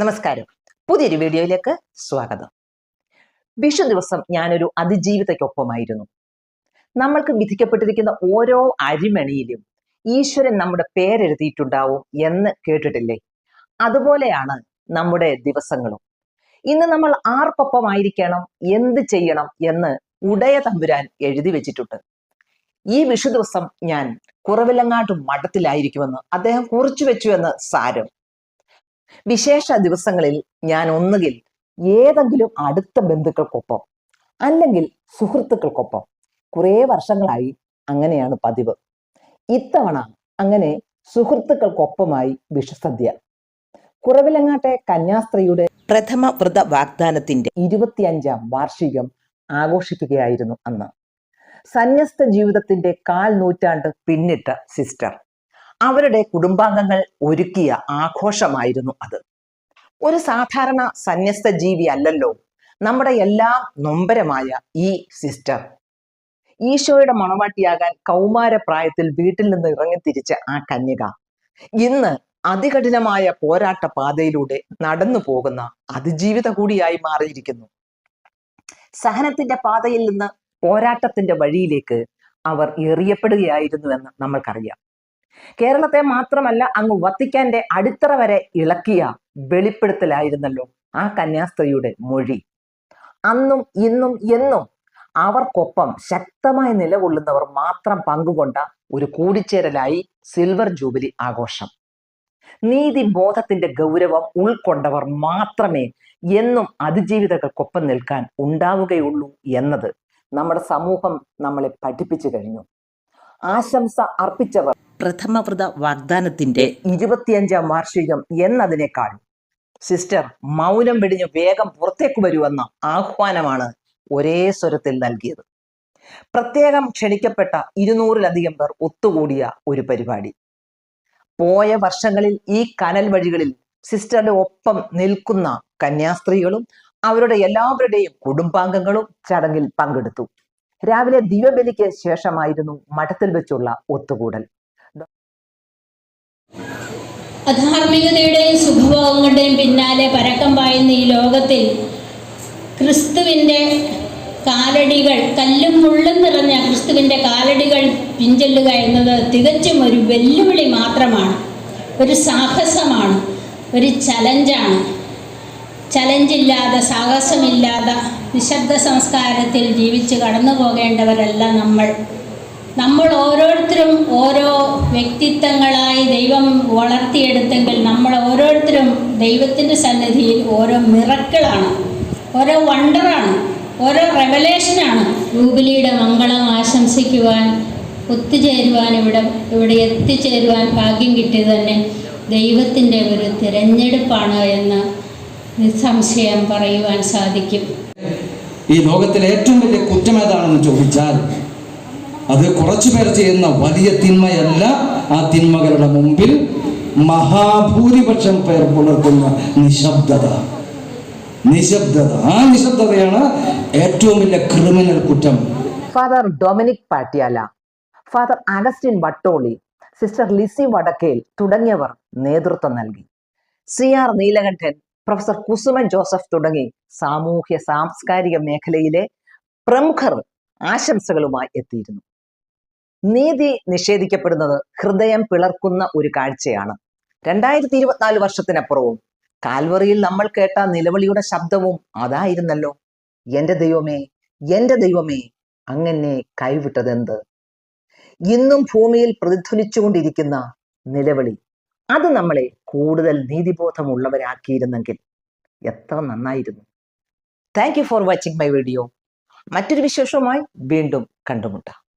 നമസ്കാരം. പുതിയൊരു വീഡിയോയിലേക്ക് സ്വാഗതം. വിഷു ദിവസം ഞാനൊരു അതിജീവിതയ്ക്കൊപ്പമായിരുന്നു. നമ്മൾക്ക് വിധിക്കപ്പെട്ടിരിക്കുന്ന ഓരോ അരിമണിയിലും ഈശ്വരൻ നമ്മുടെ പേരെഴുതിയിട്ടുണ്ടാവും എന്ന് കേട്ടിട്ടില്ലേ? അതുപോലെയാണ് നമ്മുടെ ദിവസങ്ങളും. ഇന്ന് നമ്മൾ ആർക്കൊപ്പമായിരിക്കണം എന്ത് ചെയ്യണം എന്ന് ഉടയ തമ്പുരാൻ എഴുതി വെച്ചിട്ടുണ്ട്. ഈ വിഷു ദിവസം ഞാൻ കുറവിലങ്ങാട്ട് മഠത്തിലായിരിക്കുമെന്ന് അദ്ദേഹം കുറിച്ചു വെച്ചു എന്ന് സാരം. വിശേഷ ദിവസങ്ങളിൽ ഞാൻ ഒന്നുകിൽ ഏതെങ്കിലും അടുത്ത ബന്ധുക്കൾക്കൊപ്പം അല്ലെങ്കിൽ സുഹൃത്തുക്കൾക്കൊപ്പം കുറേ വർഷങ്ങളായി അങ്ങനെയാണ് പതിവ്. ഇത്തവണ അങ്ങനെ സുഹൃത്തുക്കൾക്കൊപ്പമായി വിഷുസദ്യ. കുറവിലങ്ങാട്ടെ കന്യാസ്ത്രീയുടെ പ്രഥമ വ്രത വാഗ്ദാനത്തിന്റെ ഇരുപത്തിയഞ്ചാം വാർഷികം ആഘോഷിക്കുകയായിരുന്നു അന്ന്. സന്യസ്ത ജീവിതത്തിന്റെ കാൽ നൂറ്റാണ്ട് പിന്നിട്ട സിസ്റ്റർ അവരുടെ കുടുംബാംഗങ്ങൾ ഒരുക്കിയ ആഘോഷമായിരുന്നു അത്. ഒരു സാധാരണ സന്യസ്ത ജീവി അല്ലല്ലോ. നമ്മുടെ എല്ലാം നൊമ്പരമായ ഈ സിസ്റ്റർ. ഈശോയുടെ മണവാട്ടിയാകാൻ കൗമാര പ്രായത്തിൽ വീട്ടിൽ നിന്ന് ഇറങ്ങി തിരിച്ച ആ കന്യക. ഇന്ന് അതികഠിനമായ പോരാട്ട പാതയിലൂടെ നടന്നു പോകുന്ന അതിജീവിത കൂടിയായി മാറിയിരിക്കുന്നു. സഹനത്തിന്റെ പാതയിൽ നിന്ന് പോരാട്ടത്തിന്റെ വഴിയിലേക്ക് അവർ എറിയപ്പെടുകയായിരുന്നു എന്ന് നമ്മൾക്കറിയാം. കേരളത്തെ മാത്രമല്ല അങ്ങ് വത്തിക്കാന്റെ അടിത്തറ വരെ ഇളക്കിയ വെളിപ്പെടുത്തലായിരുന്നല്ലോ ആ കന്യാസ്ത്രീയുടെ മൊഴി. അന്നും ഇന്നും എന്നും അവർക്കൊപ്പം ശക്തമായി നിലകൊള്ളുന്നവർ മാത്രം പങ്കുകൊണ്ട ഒരു കൂടിച്ചേരലായി സിൽവർ ജൂബിലി ആഘോഷം. നീതി ബോധത്തിന്റെ ഗൗരവം ഉൾക്കൊണ്ടവർ മാത്രമേ എന്നും അതിജീവിതകൾക്കൊപ്പം നിൽക്കാൻ ഉണ്ടാവുകയുള്ളൂ എന്നത് നമ്മുടെ സമൂഹം നമ്മളെ പഠിപ്പിച്ചു കഴിഞ്ഞു. ആശംസ അർപ്പിച്ചവർ പ്രഥമവ്രത വാഗ്ദാനത്തിന്റെ ഇരുപത്തിയഞ്ചാം വാർഷികം എന്നതിനേക്കാൾ സിസ്റ്റർ മൗനം വെടിഞ്ഞ് വേഗം പുറത്തേക്ക് വരുവെന്ന ആഹ്വാനമാണ് ഒരേ സ്വരത്തിൽ നൽകിയത്. പ്രത്യേകം ക്ഷണിക്കപ്പെട്ട ഇരുന്നൂറിലധികം പേർ ഒത്തുകൂടിയ ഒരു പരിപാടി. പോയ വർഷങ്ങളിൽ ഈ കനൽ വഴികളിൽ സിസ്റ്ററുടെ ഒപ്പം നിൽക്കുന്ന കന്യാസ്ത്രീകളും അവരുടെ എല്ലാവരുടെയും കുടുംബാംഗങ്ങളും ചടങ്ങിൽ പങ്കെടുത്തു. രാവിലെ ദിവബലിക്ക് ശേഷമായിരുന്നു മഠത്തിൽ വെച്ചുള്ള ഒത്തുകൂടൽ. അധാർമികതയുടെയും സുഖഭോഗങ്ങളുടെയും പിന്നാലെ പരക്കം പായുന്ന ഈ ലോകത്തിൽ ക്രിസ്തുവിന്റെ കാലടികൾ കല്ലും മുള്ളും നിറഞ്ഞ ക്രിസ്തുവിന്റെ കാലടികൾ പിഞ്ചൊല്ലുക എന്നത് തികച്ചും ഒരു വെല്ലുവിളി മാത്രമാണ്. ഒരു സാഹസമാണ്. ഒരു ചലഞ്ചാണ്. ചലഞ്ചില്ലാതെ സാഹസമില്ലാതെ നിശബ്ദ സംസ്കാരത്തിൽ ജീവിച്ച് കടന്നു പോകേണ്ടവരല്ല നമ്മൾ. നമ്മൾ ഓരോരുത്തരും ഓരോ വ്യക്തിത്വങ്ങളായി ദൈവം വളർത്തിയെടുത്തെങ്കിൽ നമ്മൾ ഓരോരുത്തരും ദൈവത്തിന്റെ സന്നിധിയിൽ ഓരോ മിറക്കിളാണ് ഓരോ വണ്ടറാണ് ഓരോ റെവലേഷനാണ്. ജൂബിലിയുടെ മംഗളം ആശംസിക്കുവാൻ ഒത്തുചേരുവാൻ ഇവിടെ ഇവിടെ എത്തിച്ചേരുവാൻ ഭാഗ്യം കിട്ടിയത് തന്നെ ദൈവത്തിന്റെ ഒരു തിരഞ്ഞെടുപ്പാണ് എന്ന് നിസ്സംശയം പറയുവാൻ സാധിക്കും. ഈ ലോകത്തിലെ ഏറ്റവും വലിയ കുറ്റം ഏതാണെന്ന് ചോദിച്ചാൽ അത് കുറച്ചു പേർ ചെയ്യുന്ന വലിയ തിന്മയല്ല. ആ തിന്മകളുടെ മുമ്പിൽ മഹാഭൂരിപക്ഷം പേർ പുലർത്തുന്ന നിശബ്ദത. നിശബ്ദത. ആ നിശബ്ദതയാണ് ഏറ്റവും വലിയ ക്രിമിനൽ കുറ്റം. Father Dominic Patyala father Augustine Vattoli sister Lissy Vadakkel തുടങ്ങിയവർ നേതൃത്വം നൽകി. C R Neelakandan professor Kusuman Joseph തുടങ്ങി സാമൂഹ്യ സാംസ്കാരിക മേഖലയിലെ പ്രമുഖർ ആശംസകളുമായി എത്തിയിരുന്നു. നീതി നിഷേധിക്കപ്പെടുന്നത് ഹൃദയം പിളർക്കുന്ന ഒരു കാഴ്ചയാണ്. രണ്ടായിരത്തി ഇരുപത്തിനാല് വർഷത്തിനപ്പുറവും കാൽവറിയിൽ നമ്മൾ കേട്ട നിലവിളിയുടെ ശബ്ദവും അതായിരുന്നല്ലോ. എന്റെ ദൈവമേ എന്റെ ദൈവമേ അങ്ങനെ കൈവിട്ടതെന്ത്? ഇന്നും ഭൂമിയിൽ പ്രതിധ്വനിച്ചുകൊണ്ടിരിക്കുന്ന നിലവിളി അത് നമ്മളെ കൂടുതൽ നീതിബോധമുള്ളവരാക്കിയിരുന്നെങ്കിൽ എത്ര നന്നായിരുന്നു. Thank you for watching my video മറ്റൊരു വിശേഷവുമായി വീണ്ടും കണ്ടുമുട്ടാം.